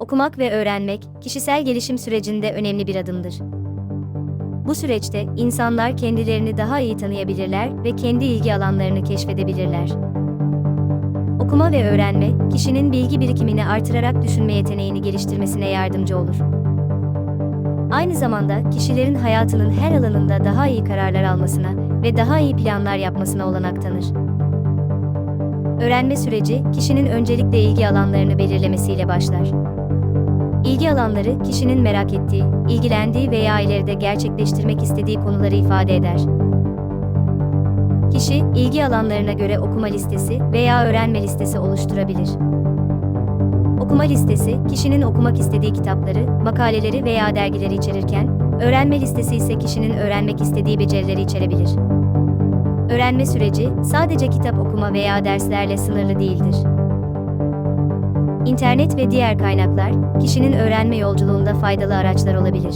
Okumak ve öğrenmek, kişisel gelişim sürecinde önemli bir adımdır. Bu süreçte insanlar kendilerini daha iyi tanıyabilirler ve kendi ilgi alanlarını keşfedebilirler. Okuma ve öğrenme, kişinin bilgi birikimini artırarak düşünme yeteneğini geliştirmesine yardımcı olur. Aynı zamanda kişilerin hayatının her alanında daha iyi kararlar almasına ve daha iyi planlar yapmasına olanak tanır. Öğrenme süreci, kişinin öncelikle ilgi alanlarını belirlemesiyle başlar. İlgi alanları, kişinin merak ettiği, ilgilendiği veya ileride gerçekleştirmek istediği konuları ifade eder. Kişi, ilgi alanlarına göre okuma listesi veya öğrenme listesi oluşturabilir. Okuma listesi, kişinin okumak istediği kitapları, makaleleri veya dergileri içerirken, öğrenme listesi ise kişinin öğrenmek istediği becerileri içerebilir. Öğrenme süreci, sadece kitap okuma veya derslerle sınırlı değildir. İnternet ve diğer kaynaklar, kişinin öğrenme yolculuğunda faydalı araçlar olabilir.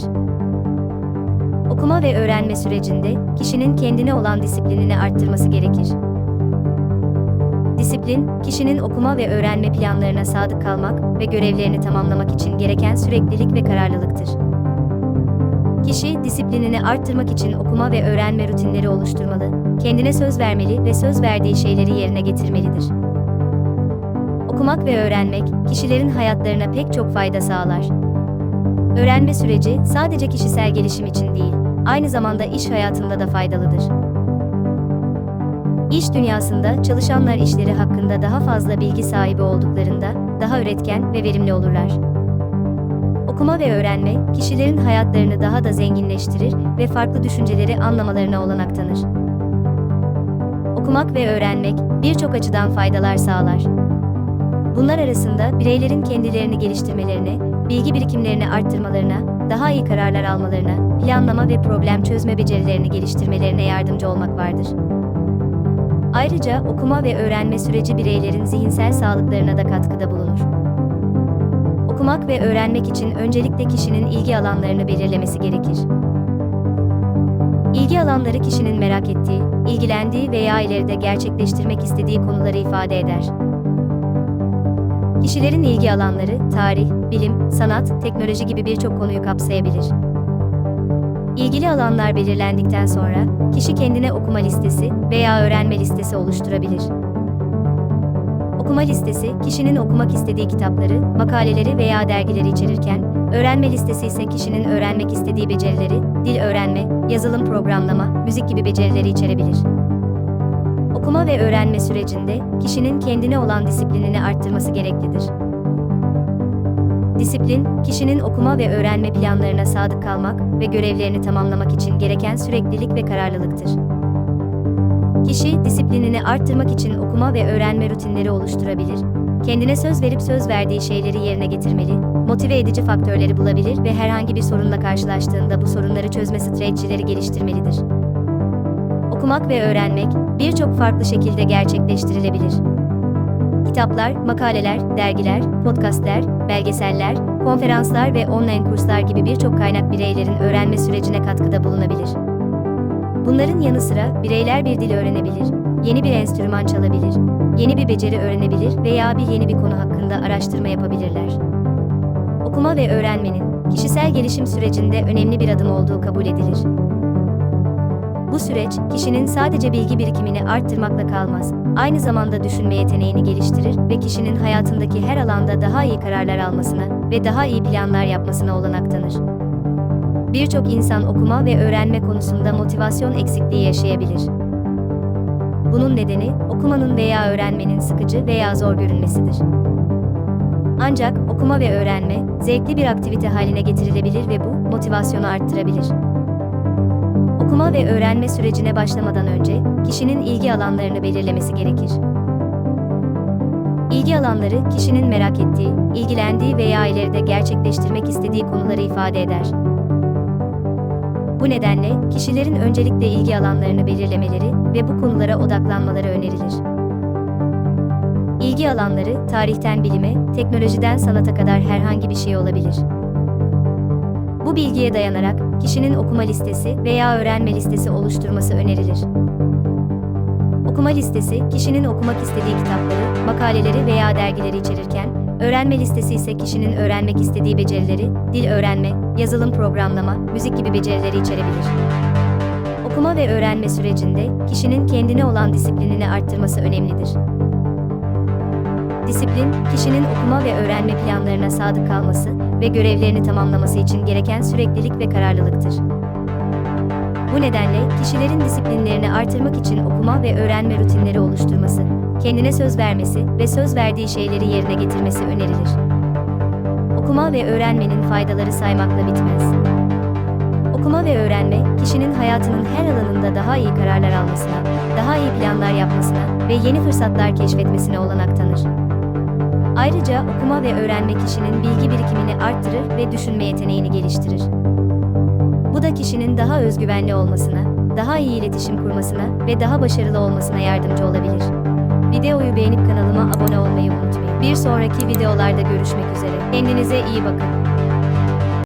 Okuma ve öğrenme sürecinde, kişinin kendine olan disiplinini arttırması gerekir. Disiplin, kişinin okuma ve öğrenme planlarına sadık kalmak ve görevlerini tamamlamak için gereken süreklilik ve kararlılıktır. Kişi, disiplinini arttırmak için okuma ve öğrenme rutinleri oluşturmalı, kendine söz vermeli ve söz verdiği şeyleri yerine getirmelidir. Okumak ve öğrenmek, kişilerin hayatlarına pek çok fayda sağlar. Öğrenme süreci sadece kişisel gelişim için değil, aynı zamanda iş hayatında da faydalıdır. İş dünyasında çalışanlar işleri hakkında daha fazla bilgi sahibi olduklarında daha üretken ve verimli olurlar. Okuma ve öğrenme, kişilerin hayatlarını daha da zenginleştirir ve farklı düşünceleri anlamalarına olanak tanır. Okumak ve öğrenmek birçok açıdan faydalar sağlar. Bunlar arasında bireylerin kendilerini geliştirmelerine, bilgi birikimlerini arttırmalarına, daha iyi kararlar almalarına, planlama ve problem çözme becerilerini geliştirmelerine yardımcı olmak vardır. Ayrıca okuma ve öğrenme süreci bireylerin zihinsel sağlıklarına da katkıda bulunur. Okumak ve öğrenmek için öncelikle kişinin ilgi alanlarını belirlemesi gerekir. İlgi alanları kişinin merak ettiği, ilgilendiği veya ileride gerçekleştirmek istediği konuları ifade eder. Kişilerin ilgi alanları, tarih, bilim, sanat, teknoloji gibi birçok konuyu kapsayabilir. İlgili alanlar belirlendikten sonra, kişi kendine okuma listesi veya öğrenme listesi oluşturabilir. Okuma listesi, kişinin okumak istediği kitapları, makaleleri veya dergileri içerirken, öğrenme listesi ise kişinin öğrenmek istediği becerileri, dil öğrenme, yazılım programlama, müzik gibi becerileri içerebilir. Okuma ve öğrenme sürecinde kişinin kendine olan disiplinini arttırması gereklidir. Disiplin, kişinin okuma ve öğrenme planlarına sadık kalmak ve görevlerini tamamlamak için gereken süreklilik ve kararlılıktır. Kişi, disiplinini arttırmak için okuma ve öğrenme rutinleri oluşturabilir, kendine söz verip söz verdiği şeyleri yerine getirmeli, motive edici faktörleri bulabilir ve herhangi bir sorunla karşılaştığında bu sorunları çözme stratejileri geliştirmelidir. Okumak ve öğrenmek birçok farklı şekilde gerçekleştirilebilir. Kitaplar, makaleler, dergiler, podcastler, belgeseller, konferanslar ve online kurslar gibi birçok kaynak bireylerin öğrenme sürecine katkıda bulunabilir. Bunların yanı sıra bireyler bir dil öğrenebilir, yeni bir enstrüman çalabilir, yeni bir beceri öğrenebilir veya bir yeni bir konu hakkında araştırma yapabilirler. Okuma ve öğrenmenin kişisel gelişim sürecinde önemli bir adım olduğu kabul edilir. Bu süreç, kişinin sadece bilgi birikimini arttırmakla kalmaz, aynı zamanda düşünme yeteneğini geliştirir ve kişinin hayatındaki her alanda daha iyi kararlar almasına ve daha iyi planlar yapmasına olanak tanır. Birçok insan okuma ve öğrenme konusunda motivasyon eksikliği yaşayabilir. Bunun nedeni, okumanın veya öğrenmenin sıkıcı veya zor görünmesidir. Ancak okuma ve öğrenme, zevkli bir aktivite haline getirilebilir ve bu, motivasyonu arttırabilir. Okuma ve öğrenme sürecine başlamadan önce kişinin ilgi alanlarını belirlemesi gerekir. İlgi alanları kişinin merak ettiği, ilgilendiği veya ileride gerçekleştirmek istediği konuları ifade eder. Bu nedenle kişilerin öncelikle ilgi alanlarını belirlemeleri ve bu konulara odaklanmaları önerilir. İlgi alanları tarihten bilime, teknolojiden sanata kadar herhangi bir şey olabilir. Bilgiye dayanarak kişinin okuma listesi veya öğrenme listesi oluşturması önerilir. Okuma listesi, kişinin okumak istediği kitapları, makaleleri veya dergileri içerirken, Öğrenme listesi ise kişinin öğrenmek istediği becerileri, dil öğrenme, yazılım programlama, müzik gibi becerileri içerebilir. Okuma ve öğrenme sürecinde kişinin kendine olan disiplinini arttırması önemlidir. Disiplin, kişinin okuma ve öğrenme planlarına sadık kalması ve görevlerini tamamlaması için gereken süreklilik ve kararlılıktır. Bu nedenle kişilerin disiplinlerini artırmak için okuma ve öğrenme rutinleri oluşturması, kendine söz vermesi ve söz verdiği şeyleri yerine getirmesi önerilir. Okuma ve öğrenmenin faydaları saymakla bitmez. Okuma ve öğrenme, kişinin hayatının her alanında daha iyi kararlar almasına, daha iyi planlar yapmasına ve yeni fırsatlar keşfetmesine olanak tanır. Ayrıca okuma ve öğrenme kişinin bilgi birikimini arttırır ve düşünme yeteneğini geliştirir. Bu da kişinin daha özgüvenli olmasına, daha iyi iletişim kurmasına ve daha başarılı olmasına yardımcı olabilir. Videoyu beğenip kanalıma abone olmayı unutmayın. Bir sonraki videolarda görüşmek üzere. Kendinize iyi bakın.